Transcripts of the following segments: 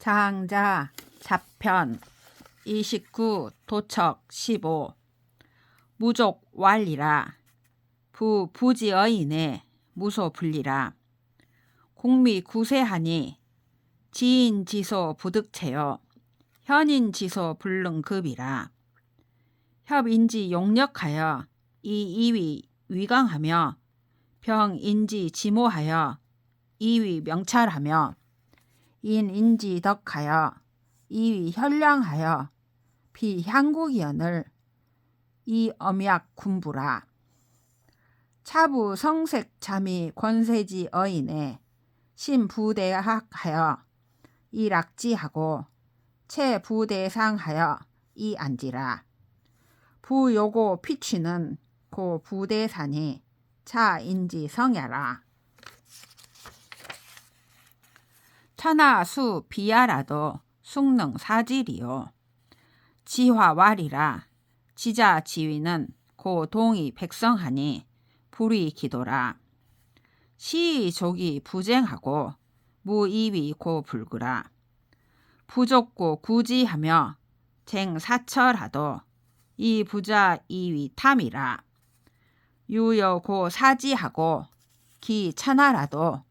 장자 자편 29 도척 15 무족 완리라. 부 부지어이네 무소 분리라. 공미 구세하니 지인 지소 부득체요 현인 지소 불능급이라. 협인지 용력하여 이 이위 위강하며 병인지 지모하여 이위 명찰하며 인인지 덕하여 이위 현량하여 비향국이언을 이 엄약 군부라. 차부 성색 잠이 권세지 어인에 신부대학하여 이 락지하고 채부대상하여 이 안지라. 부요고 피취는 고 부대산이 차인지 성야라 천하수 비야라도 숙능 사질이요. 지화왈이라 지자 지위는 고 동이 백성하니 불이 기도라. 시족이 부쟁하고 무이위 고 불구라. 부족고 구지하며 쟁사철하도 이 부자 이위 탐이라. 유여고 사지하고 기 천하라도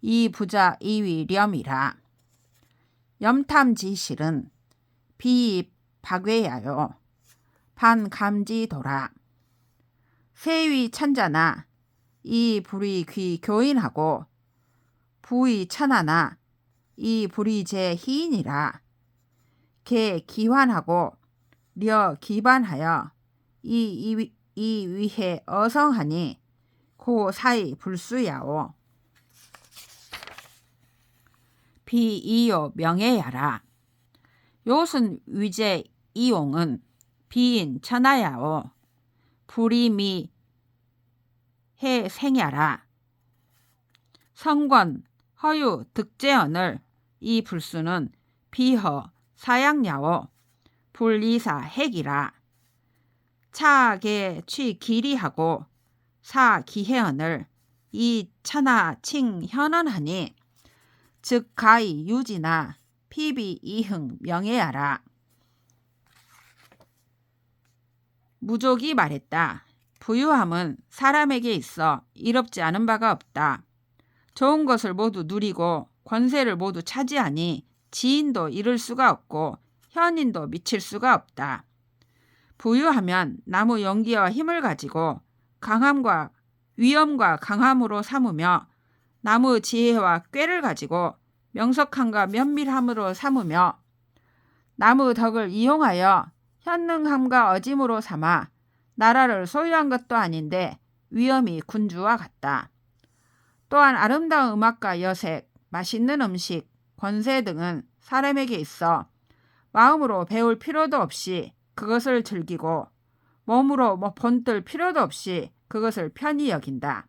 이 부자 이위 렴이라. 염탐지실은 비 박외야요 반감지도라. 세위 천자나 이 불이 귀 교인하고 부의 천하나 이 불이 제 희인이라. 개 기환하고 려 기반하여 이, 이, 이 위해 어성하니 고 사이 불수야오 비이요 명예야라. 요순 위제 이용은 비인 천하야오. 불이미 해 생야라. 성권 허유 득제언을 이 불수는 비허 사양야오. 불리사 핵이라. 차계 취 기리하고 사 기해언을 이 천하 칭 현언하니 즉 가히 유지나 피비 이흥 명예하라. 무족이 말했다. 부유함은 사람에게 있어 이롭지 않은 바가 없다. 좋은 것을 모두 누리고 권세를 모두 차지하니 지인도 이룰 수가 없고 현인도 미칠 수가 없다. 부유하면 나무 연기와 힘을 가지고 강함과 위엄과 강함으로 삼으며 나무 지혜와 꾀를 가지고 명석함과 면밀함으로 삼으며 나무 덕을 이용하여 현능함과 어짐으로 삼아 나라를 소유한 것도 아닌데 위엄이 군주와 같다. 또한 아름다운 음악과 여색, 맛있는 음식, 권세 등은 사람에게 있어 마음으로 배울 필요도 없이 그것을 즐기고 몸으로 뭐 본뜰 필요도 없이 그것을 편히 여긴다.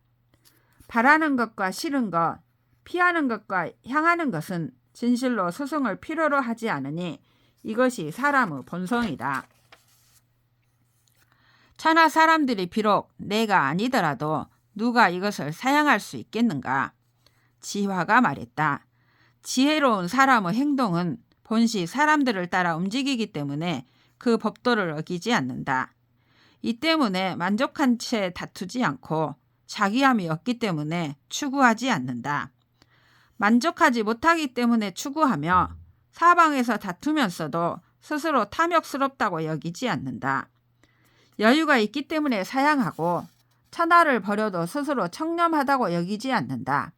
바라는 것과 싫은 것, 피하는 것과 향하는 것은 진실로 스승을 필요로 하지 않으니 이것이 사람의 본성이다. 천하 사람들이 비록 내가 아니더라도 누가 이것을 사양할 수 있겠는가? 지화가 말했다. 지혜로운 사람의 행동은 본시 사람들을 따라 움직이기 때문에 그 법도를 어기지 않는다. 이 때문에 만족한 채 다투지 않고 자기함이 없기 때문에 추구하지 않는다. 만족하지 못하기 때문에 추구하며 사방에서 다투면서도 스스로 탐욕스럽다고 여기지 않는다. 여유가 있기 때문에 사양하고 천하를 버려도 스스로 청렴하다고 여기지 않는다.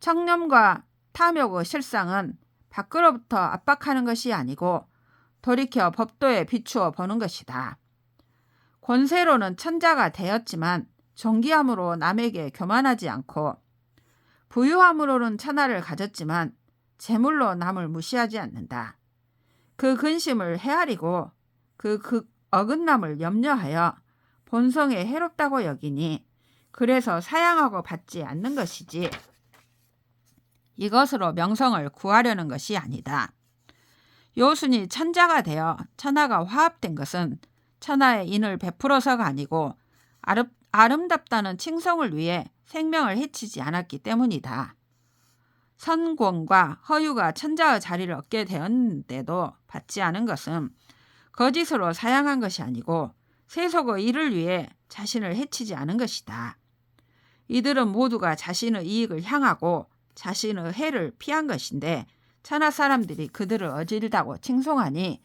청렴과 탐욕의 실상은 밖으로부터 압박하는 것이 아니고 돌이켜 법도에 비추어 보는 것이다. 권세로는 천자가 되었지만 정기함으로 남에게 교만하지 않고 부유함으로는 천하를 가졌지만 재물로 남을 무시하지 않는다. 그 근심을 헤아리고 그, 그 어긋남을 염려하여 본성에 해롭다고 여기니 그래서 사양하고 받지 않는 것이지 이것으로 명성을 구하려는 것이 아니다. 요순이 천자가 되어 천하가 화합된 것은 천하의 인을 베풀어서가 아니고 아름, 답다는 칭송을 위해 생명을 해치지 않았기 때문이다. 선권과 허유가 천자의 자리를 얻게 되었는데도 받지 않은 것은 거짓으로 사양한 것이 아니고 세속의 일을 위해 자신을 해치지 않은 것이다. 이들은 모두가 자신의 이익을 향하고 자신의 해를 피한 것인데 천하 사람들이 그들을 어질다고 칭송하니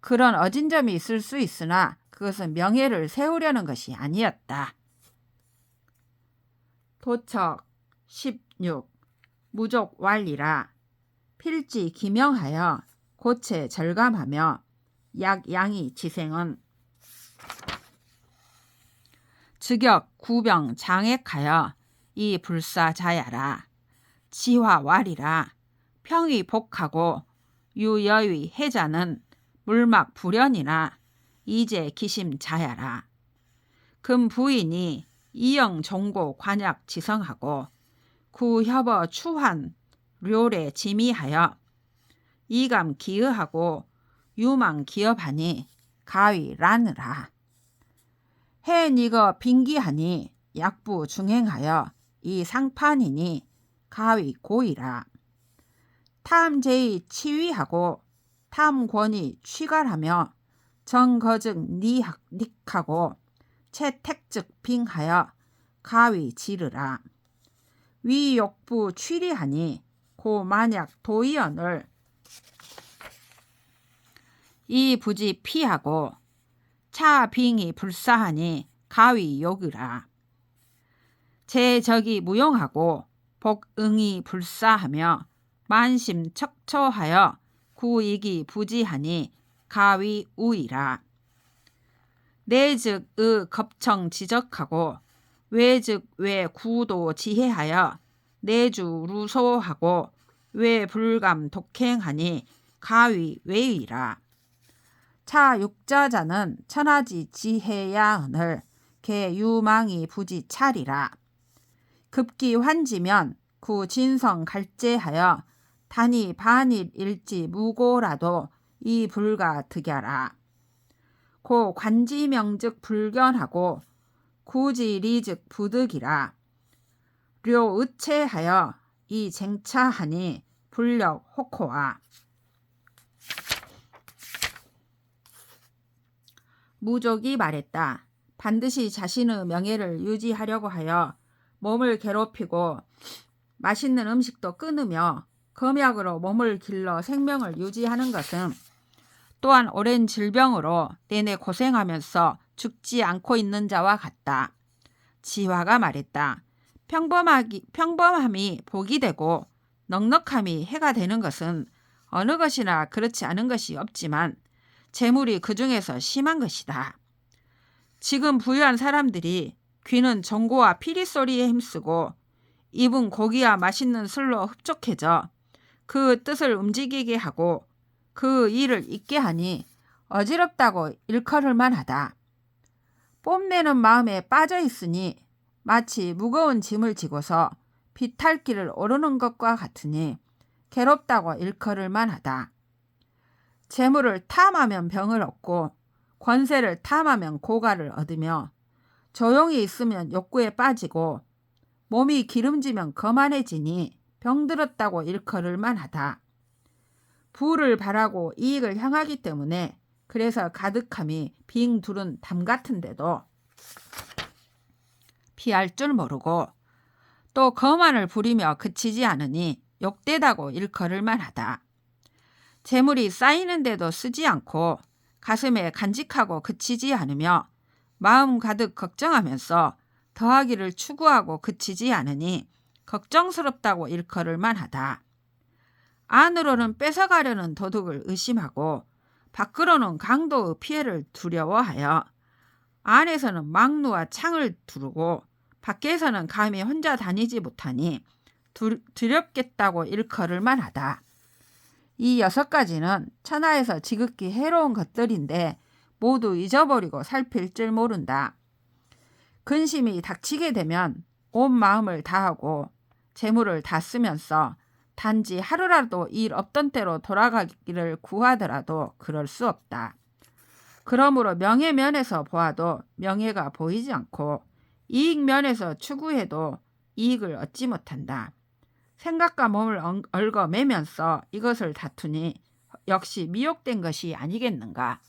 그런 어진 점이 있을 수 있으나 그것은 명예를 세우려는 것이 아니었다. 도척 16 무족 완리라. 필지 기명하여 고체 절감하며 약 양이 지생은. 즉역 구병 장액하여 이 불사자야라. 지화왈이라. 평이 복하고 유여의 해자는 물막 불연이나 이제 기심 자야라. 금 부인이 이영 종고 관약 지성하고 구협어 추한 료래 지미하여 이감 기의하고 유망 기업하니 가위 라느라. 해 니거 빙기하니 약부 중행하여 이 상판이니 가위 고이라. 탐제이 치위하고 탐권이 취갈하며 정거증 니학 닉하고 채택즉 빙하여 가위 지르라 위욕부 취리하니 고 만약 도의언을 이 부지 피하고 차빙이 불사하니 가위 욕으라. 제적이 무용하고 복응이 불사하며 만심 척초하여 구익이 부지하니 가위 우이라. 내즉의 겁청 지적하고 외즉 외 구도 지혜하여 내주 루소하고 외 불감 독행하니 가위 외이라. 차 육자자는 천하지 지혜야언을 개 유망이 부지 차리라. 급기 환지면 구 진성 갈제하여 단이 반일 일지 무고라도 이 불가 득야라. 고 관지명즉 불견하고 구지리즉 부득이라. 료 의체하여 이 쟁차하니 불력 혹호와. 무족이 말했다. 반드시 자신의 명예를 유지하려고 하여 몸을 괴롭히고 맛있는 음식도 끊으며 검약으로 몸을 길러 생명을 유지하는 것은 또한 오랜 질병으로 내내 고생하면서 죽지 않고 있는 자와 같다. 지화가 말했다. 평범하기, 평범함이 복이 되고 넉넉함이 해가 되는 것은 어느 것이나 그렇지 않은 것이 없지만 재물이 그 중에서 심한 것이다. 지금 부유한 사람들이 귀는 정고와 피리 소리에 힘쓰고 입은 고기와 맛있는 술로 흡족해져 그 뜻을 움직이게 하고 그 일을 잊게 하니 어지럽다고 일컬을 만 하다. 뽐내는 마음에 빠져 있으니 마치 무거운 짐을 지고서 비탈길을 오르는 것과 같으니 괴롭다고 일컬을 만 하다. 재물을 탐하면 병을 얻고 권세를 탐하면 고가를 얻으며 조용히 있으면 욕구에 빠지고 몸이 기름지면 거만해지니 병들었다고 일컬을 만 하다. 부를 바라고 이익을 향하기 때문에 그래서 가득함이 빙 두른 담 같은데도 피할 줄 모르고 또 거만을 부리며 그치지 않으니 욕되다고 일컬을 만하다. 재물이 쌓이는데도 쓰지 않고 가슴에 간직하고 그치지 않으며 마음 가득 걱정하면서 더하기를 추구하고 그치지 않으니 걱정스럽다고 일컬을 만하다. 안으로는 뺏어가려는 도둑을 의심하고 밖으로는 강도의 피해를 두려워하여 안에서는 망루와 창을 두르고 밖에서는 감히 혼자 다니지 못하니 두렵겠다고 일컬을 만하다. 이 여섯 가지는 천하에서 지극히 해로운 것들인데 모두 잊어버리고 살필 줄 모른다. 근심이 닥치게 되면 온 마음을 다하고 재물을 다 쓰면서 단지 하루라도 일 없던 때로 돌아가기를 구하더라도 그럴 수 없다. 그러므로 명예 면에서 보아도 명예가 보이지 않고 이익 면에서 추구해도 이익을 얻지 못한다. 생각과 몸을 엉- 얽어매면서 이것을 다투니 역시 미혹된 것이 아니겠는가?